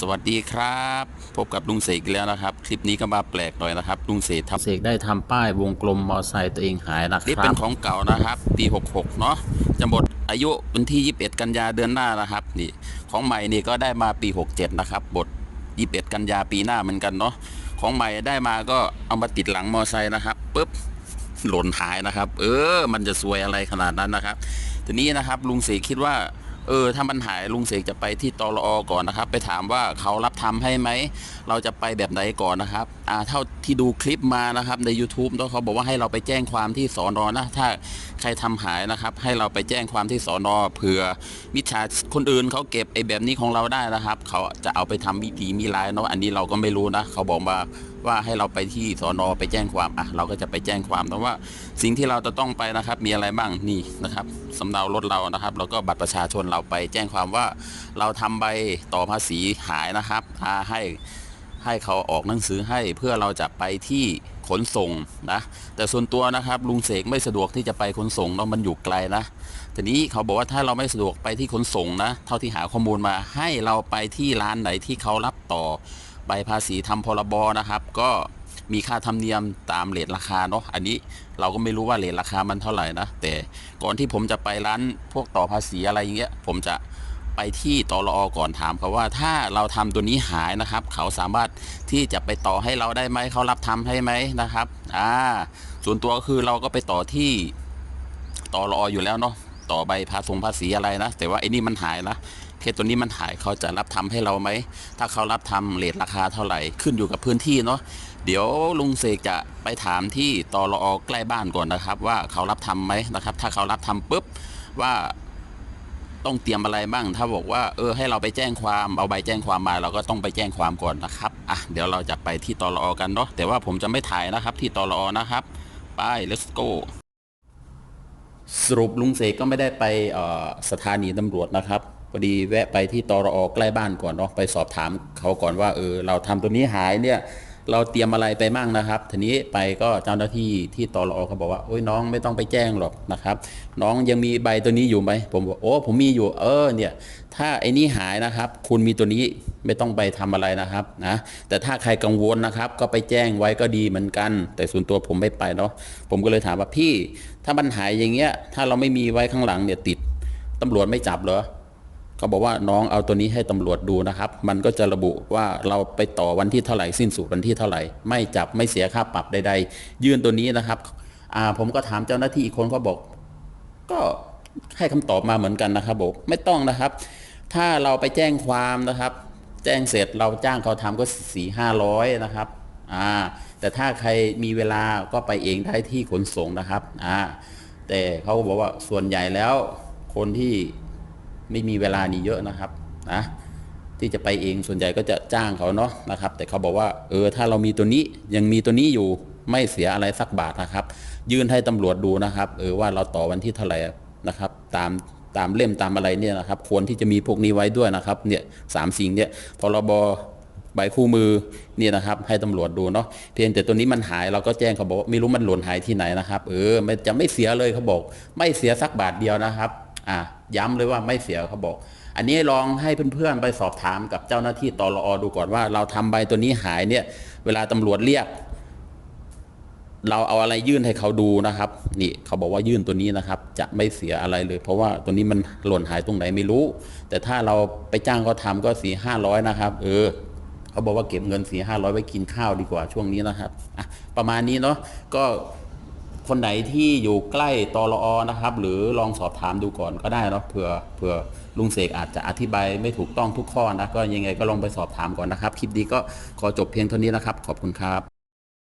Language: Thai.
สวัสดีครับ พบกับลุงเสกอีกแล้วนะครับ คลิปนี้ก็มาแปลกหน่อยนะครับลุงเสกทำเสกได้ทำป้ายวงกลมมอไซค์ตัวเองหายนะคนี่รัเป็นบของเก่านะครับปี66เนาะจะหมดอายุวันที่21 กันยาเดือนหน้านะครับนี่ของใหม่นี่ก็ได้มาปี 67นะครับบท21 กันยาปีหน้าเหมือนกันเนาะของใหม่ได้มาก็เอามาติดหลังมอไซค์นะครับปุ๊บหล่นหายนะครับ เออ มันจะซวยอะไรขนาดนั้นนะครับ ทีนี้นะครับลุงเสกคิดว่า เออถ้ามันหายลุงเสกจะไปที่ตรอก่อนนะครับ ไปถามว่าเขารับทำให้ไหม เราจะไปแบบไหนก่อนนะครับอ่าเท่าที่ดูคลิปมานะครับใน YouTube แล้วเขาบอกว่าให้เราไปแจ้งความที่สอนอนะ ถ้าใครทำหายนะครับ ให้เราไปแจ้งความที่สอนอเผื่อมิจฉาคนอื่นเขาเก็บไอ้แบบนี้ของเราได้นะครับ เขาจะเอาไปทำวิธีมีลายเนาะอันนี้เราก็ไม่รู้นะ เขาบอกมา ว่าให้เราไปที่สอนอไปแจ้งความอะเราก็จะไปแจ้งความแต่ว่าสิ่งที่เราจะต้องไปนะครับ มีอะไรบ้างนี่นะครับสำเนารถเรานะครับ แล้วก็บัตรประชาชนเราไปแจ้งความว่า เราทำใบต่อภาษีหายนะครับอาให้ให้เขาออกหนังสือให้เพื่อเราจะไปที่ขนส่งนะแต่ส่วนตัวนะครับลุงเสกไม่สะดวกที่จะไปขนส่งเนาะมันอยู่ไกลนะทีนี้เขาบอกว่าถ้าเราไม่สะดวกไปที่ขนส่งนะ เท่าที่หาข้อมูลมาให้เราไปที่ร้านไหนที่เขารับต่อ ใบภาษีทำพรบนะครับ ก็มีค่าธรรมเนียมตามเรทราคาเนาะอันนี้เราก็ไม่รู้ว่าเรทราคามันเท่าไหร่นะแต่ก่อนที่ผมจะไปร้านพวกต่อภาษีอะไรอย่างเงี้ยผมจะไปที่ตรอก่อนถามเขาว่าถ้าเราทำตัวนี้หายนะครับ เขาสามารถที่จะไปต่อให้เราได้ไหมเขารับทำให้ไหมนะครับอ่าส่วนตัวก็คือเราก็ไปต่อที่ตรออยู่แล้วเนาะต่อใบภาษงภาษีอะไรนะแต่ว่าไอ้นี่มันหายนะ เคสตัวนี้มันหายเขาจะรับทำให้เราไหม ถ้าเขารับทำเลทราคาเท่าไหร่ขึ้นอยู่กับพื้นที่เนาะเดี๋ยวลุงเสกจะไปถามที่ตรอใกล้บ้านก่อนนะครับ ว่าเขารับทำไหมนะครับ ถ้าเขารับทำปุ๊บว่าต้องเตรียมอะไรบ้าง ถ้าบอกว่าเออให้เราไปแจ้งความเอาใบแจ้งความมาเราก็ต้องไปแจ้งความก่อนนะครับอะเดี๋ยวเราจะไปที่ตรอกันเนาะแต่ว่าผมจะไม่ถ่ายนะครับที่ตรอนะครับไป let's go สรุปลุงเสกก็ไม่ได้ไปออสถานีตำรวจนะครับ พอดีแวะไปที่ตรอใกล้บ้านก่อนเนาะไปสอบถามเขาก่อนว่าเออเราทำตัวนี้หายเนี่ยเราเตรียมอะไรไปมั่งนะครับ ทีนี้ไปก็เจ้าหน้าที่ที่ตรอเขาบอกว่าโอ้ยน้องไม่ต้องไปแจ้งหรอกนะครับ น้องยังมีใบตัวนี้อยู่ไหมผมบอกโอ้ผมมีอยู่ เออเนี่ย ถ้าไอ้นี้หายนะครับ คุณมีตัวนี้ไม่ต้องไปทำอะไรนะครับนะแต่ถ้าใครกังวลนะครับ ก็ไปแจ้งไว้ก็ดีเหมือนกัน แต่ส่วนตัวผมไม่ไปเนาะผมก็เลยถามว่าพี่ ถ้ามันหายอย่างเงี้ย ถ้าเราไม่มีไว้ข้างหลังเนี่ยติดตำรวจไม่จับเหรอ เขาบอกว่าน้องเอาตัวนี้ให้ตำรวจดูนะครับ มันก็จะระบุว่าเราไปต่อวันที่เท่าไหร่สิ้นสุดวันที่เท่าไหร่ ไม่จับไม่เสียค่าปรับใดๆ ยื่นตัวนี้นะครับอ่าผมก็ถามเจ้าหน้าที่อีกคนเขาบอก ก็ให้คำตอบมาเหมือนกันนะครับบอกไม่ต้องนะครับ ถ้าเราไปแจ้งความนะครับ แจ้งเสร็จเราจ้างเขาทำก็สี่ห้าร้อยนะครับอ่าแต่ถ้าใครมีเวลาก็ไปเองได้ที่ขนส่งนะครับอ่าแต่เขาก็บอกว่าส่วนใหญ่แล้วคนที่ ไม่มีเวลานี่เยอะนะครับนะที่จะไปเองส่วนใหญ่ก็จะจ้างเขาเนาะนะครับ แต่เขาบอกว่าเออถ้าเรามีตัวนี้ยังมีตัวนี้อยู่ไม่เสียอะไรสักบาทนะครับ ยื่นให้ตำรวจดูนะครับเออว่าเราต่อวันที่เท่าไหร่นะครับ ตามตามเล่มตามอะไรเนี่ยนะครับ ควรที่จะมีพวกนี้ไว้ด้วยนะครับเนี่ยสามสิ่งเนี่ยพรบใบคู่มือเนี่ยนะครับ ให้ตำรวจดูเนาะเพียงแต่ตัวนี้มันหายเราก็แจ้งเขาบอกว่าไม่รู้มันหล่นหายที่ไหนนะครับ เออไม่จะไม่เสียเลยเขาบอก ไม่เสียสักบาทเดียวนะครับ อะย้ำเลยว่าไม่เสียเขาบอก อันนี้ลองให้เพื่อนๆไปสอบถามกับเจ้าหน้าที่ตรอดูก่อนว่า เราทำใบตัวนี้หายเนี่ย เวลาตำรวจเรียก เราเอาอะไรยื่นให้เขาดูนะครับ นี่เขาบอกว่ายื่นตัวนี้นะครับ จะไม่เสียอะไรเลย เพราะว่าตัวนี้มันหล่นหายตรงไหนไม่รู้ แต่ถ้าเราไปจ้างเขาทำก็สี่ห้าร้อยนะครับ เออเขาบอกว่าเก็บเงินสี่ห้าร้อยไว้กินข้าวดีกว่าช่วงนี้นะครับอะประมาณนี้เนาะก็ คนไหนที่อยู่ใกล้ตรอนะครับ หรือลองสอบถามดูก่อนก็ได้เนาะเผื่อเผื่อลุงเสกอาจจะอธิบายไม่ถูกต้องทุกข้อนะก็ยังไงก็ลองไปสอบถามก่อนนะครับ คลิปนี้ก็ขอจบเพียงเท่านี้นะครับ ขอบคุณครับ